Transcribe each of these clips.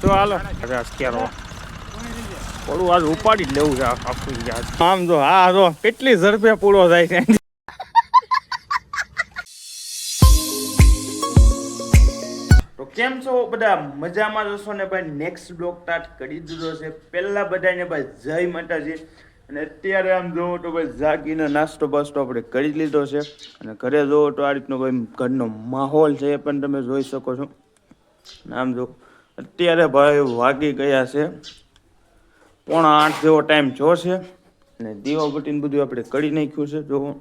તો હાલો. અરે થોડું આજ ઉપાડી જ લેવું છે આખું આમ જો હા જો, કેટલી ઝડપે પૂરો જાય છે. કેમ છો બધા? મજામાં જશો ને ભાઈ? નેક્સ્ટ બ્લોક સ્ટાર્ટ કરી દીધો છે. પહેલા બધાને ભાઈ જય માતાજી. અને અત્યારે આમ જોવો તો ભાઈ જાગીને નાસ્તો બાસ્તો આપણે કરી લીધો છે. અને ઘરે જોવો તો આ રીતનો ભાઈ ઘરનો માહોલ છે એ પણ તમે જોઈ શકો છો. આમ જો અત્યારે ભાઈ વાગી ગયા છે. પોણા આઠ જેવો ટાઈમ જો છે. અને દીવા બટીને બધું આપણે કરી નાખ્યું છે. જો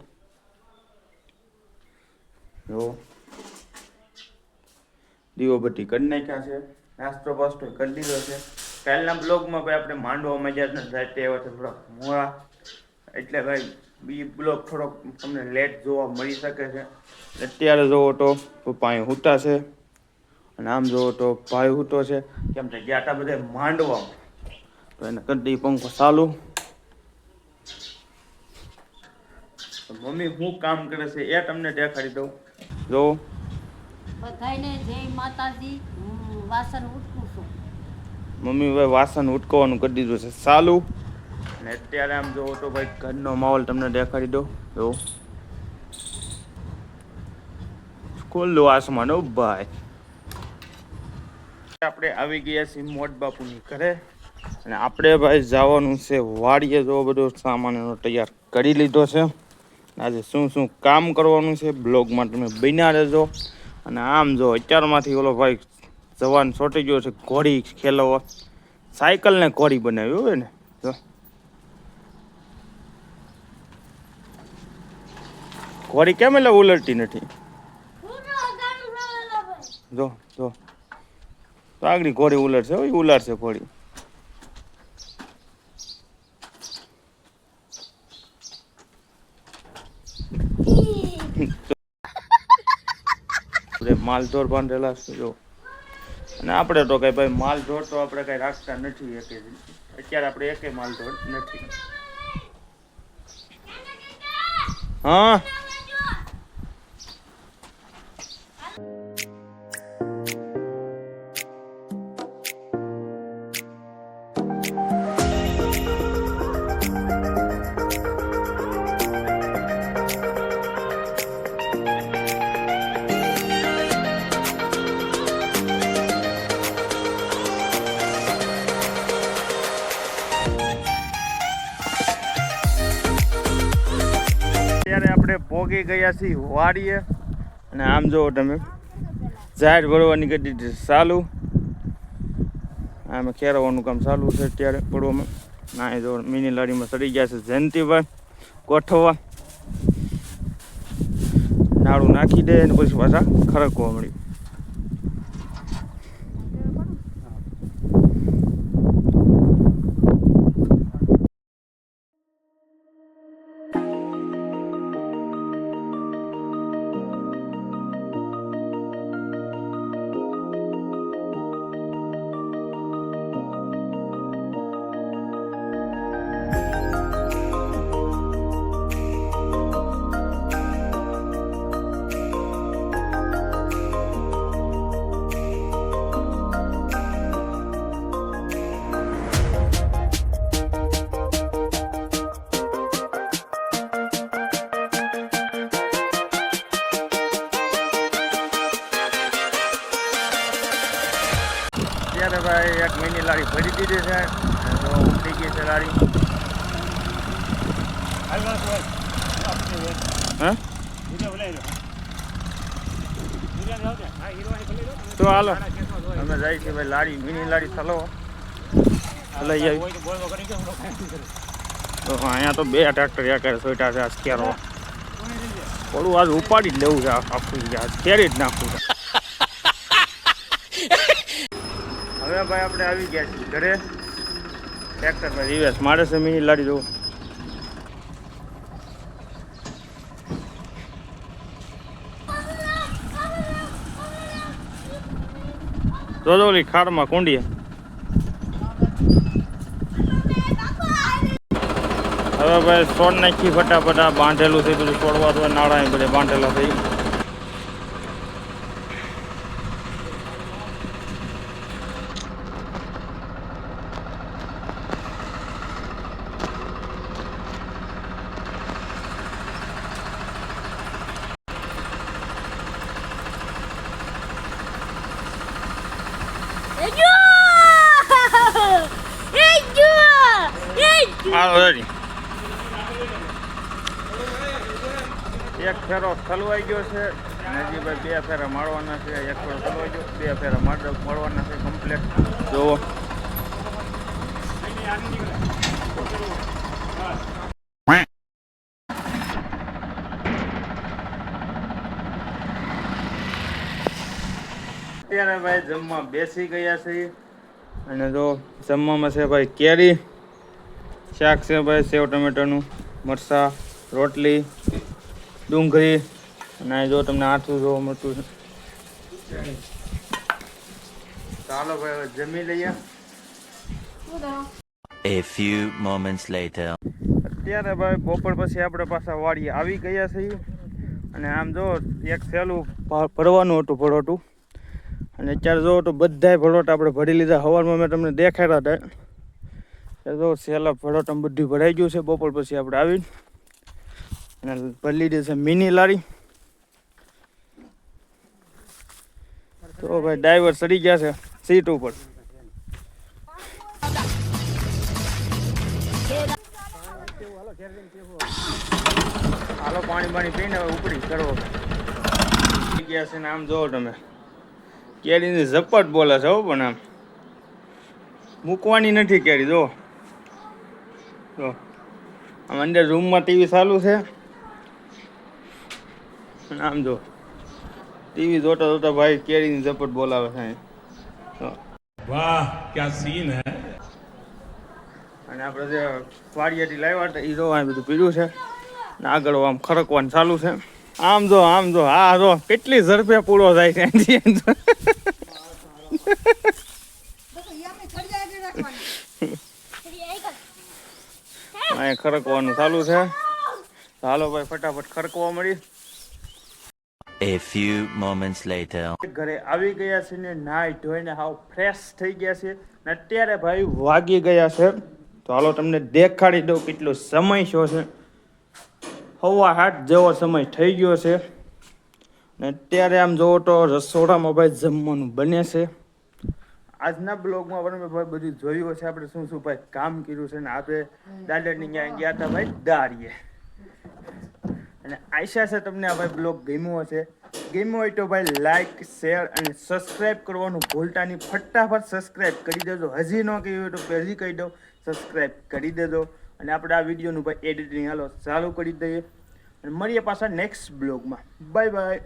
જો. દીવો બટી કરી નાખ્યા છે. નાસ્તો બાસ્તો કરી દીધો છે. કાલના બ્લોગમાં ભાઈ આપણે માંડવા મજા ને સાથે એવા છે થોડાક મોડા. એટલે ભાઈ બી બ્લોગ થોડોક તમને લેટ જોવા મળી શકે છે. અત્યારે જોવો તો પપ્પા હુતા છે. અને આમ જોવો તો ભાઈ હુતો છે. કેમ કે ગયા હતા બધા માંડવામાં તો એને કરી દઈ પંખો ચાલુ. મમ્મી શું કામ કરે છે એ તમને દેખાડી દઉં. જો. બધાને જય માતાજી. વાસણ ઉટકું છું. મમ્મી ભાઈ વાસણ ઉટકવાનું કરી દીધું છે. ચાલુ. અને અત્યારે આમ જોવો તો ભાઈ ઘરનો માહોલ તમને દેખાડી દો જો. ખુલ્લું આસમાન. ઓ ભાઈ. આપણે આવી ગયા છીએ મોટ બાપુની ઘરે. અને આપણે ભાઈ જવાનું છે વાડીએ જો બધો સામાન એનો તૈયાર કરી લીધો છે. આજે શું શું કામ કરવાનું છે બ્લોગમાં તમે બન્યા રહેજો. અને આમ જો અત્યારમાંથી ઓલો ભાઈ જવાન છોટી ગયો છે ઘોડી ખેલવો. સાયકલને ઘોડી બનાવી હોય ને. જો. ઘોડી કેમ એટલે ઉલટતી નથી? જો જો. તો આગળ ઘોડી ઉલટશે ઉલાડશે ઘોડી. આપણે માલઢોર બાંધેલા છે, જો. અને આપણે તો કઈ ભાઈ માલઢોર તો આપણે કઈ રાખતા નથી એકે અત્યારે આપણે એકે માલ ઢોર નથી. હા? પોગી ગયા છીએ વાડીએ. અને આમ જોવો તમે ઝાડ ભરવાની દીધી ચાલુ. આમે ખેરવાનું કામ ચાલુ છે અત્યારે પડવામાં ના એ જો મિની લારીમાં ચડી ગયા છે જયંતિભાઈ ગોઠવવા. નાળું નાખી દે અને પછી પાછા ખરકવા મળી ભાઈ એક મહિની લારી ભરી દીધી છે. તો ઉપડી ગઈ છે લારી. હે? તો હાલો. અમે જાય છે ભાઈ લારી મિની લારી ચાલો. લઈ આવી. તો અહીંયા તો બે ટ્રેક્ટર એક સોઈટા છે આજ ક્યારો થોડું આજ ઉપાડી જ લેવું છે આખું આજ કેરી જ નાખવું છે. હવે ભાઈ આપણે આવી ગયા છીએ ઘરે. ટ્રેક્ટરમાં રિવેસ મારે છે, મિની લાડી જવું. જોજો ઓલી ખાડમાં કુંડી હવે ભાઈ છોડ નાખી ફટાફટ બાંધેલું થઈ બધું છોડવા તો નાળા બધે બાંધેલા થઈ હાલો એક ફેરો થલવાઈ ગયો છે. અને હજી ભાઈ બે ફેરા મારવાના છે. એક ફેરો થલવાઈ ગયો બે ફેરા મળવાના છે કમ્પ્લેટ જોવો અત્યારે ભાઈ જમવા બેસી ગયા છે અને જો જમવામાં છે ભાઈ કેરી. શાક છે ભાઈ સેવ ટમેટાનું મરચાં રોટલી ડુંગળી અને જો તમને આઠું જોવા મળતું છે. ચાલો ભાઈ જમી લઈએ. A few moments later. અત્યારે ભાઈ બપોર પછી આપણે પાછા વાડીએ આવી ગયા છીએ. અને આમ જો એક સહેલું ભરવાનું હતું ભરોટું. અને અત્યારે જો તો બધાય ભરોટા આપણે ભરી લીધા. સવારમાં મેં તમને દેખાડ્યા હતા. જો સહેલા ભરોટામાં બધું ભરાઈ ગયું છે. બપોર પછી આપણે આવીને અને ભરી લીધી છે મિની લારી. તો ભાઈ ડ્રાઈવર ચડી ગયા છે સીટ ઉપર. હાલો, પાણી પાણી પીને હવે ઉપડી કરવો. ગયા છે ને આમ જોવો તમે. કેરીની ઝપટ બોલે છે હો પણ આમ. મૂકવાની નથી કેરી જો જો આમ અંદર રૂમમાં ટીવી ચાલુ છે. આમ જો ટીવી જોતા જોતા ભાઈ કેરીની ઝપટ બોલાવે છે વાહ ક્યાં સીન હે? અને આપણે જે વાડિયાથી લાવ્યા હતા એ જોવા બધું પીડ્યું છે. ને આગળ આમ ખરકવાનું ચાલુ છે. આમ જો આમ જો હા જો કેટલી ઝડપે પૂરો જાય છે. અહીંયા ખરકવાનું ચાલુ છે. હાલો ભાઈ ફટાફટ ખરકવા મળી. A few moments later. ઘરે આવી ગયા છે ને નાઈ ધોઈને હાવ ફ્રેશ થઈ ગયા છે ને અત્યારે ભાઈ વાગી ગયા છે. તો હાલો તમને દેખાડી દઉં કેટલો સમય શો છે. હવા હાથ જેવો સમય થઈ ગયો છે. ને અત્યારે આમ જોવો તો રસોડામાં ભાઈ જમવાનું બને છે. આજના બ્લોગમાં પણ ભાઈ બધું જોયું હશે. આપણે શું શું ભાઈ કામ કર્યું છે ને આપણે દાદરની ત્યાં ગયા હતા ભાઈ દારીએ અને આશા છે તમને આ ભાઈ બ્લોગ ગમ્યો હશે. ગમ્યો હોય તો ભાઈ લાઈક શેર અને સબસ્ક્રાઇબ કરવાનું ભૂલતા નહીં. ફટાફટ સબસ્ક્રાઇબ કરી દેજો. હજી ન કહ્યું હોય તો હજી કહી દો. સબસ્ક્રાઇબ કરી દેજો. અને આપણે આ વિડીયોનું ભાઈ એડિટિંગ હાલો ચાલુ કરી દઈએ. અને મળીએ પાછા નેક્સ્ટ બ્લોગમાં. Bye bye